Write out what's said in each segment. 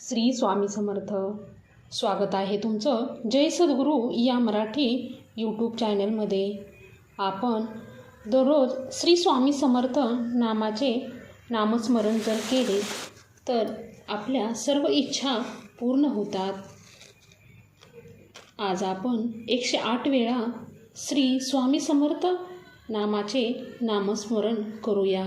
श्री स्वामी समर्थ. स्वागत आहे तुमचं जय सद्गुरू या मराठी यूट्यूब चॅनलमध्ये आपण दररोज श्री स्वामी समर्थ नामाचे नामस्मरण जर केले तर आपल्या सर्व इच्छा पूर्ण होतात. आज आपण एकशे आठ वेळा श्री स्वामी समर्थ नामाचे नामस्मरण करूया.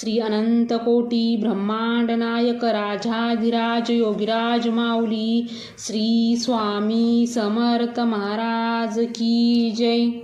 श्री अनंत कोटी ब्रह्मांड नायक राजाधिराज योगिराज माऊली श्री स्वामी समर्थ महाराज की जय।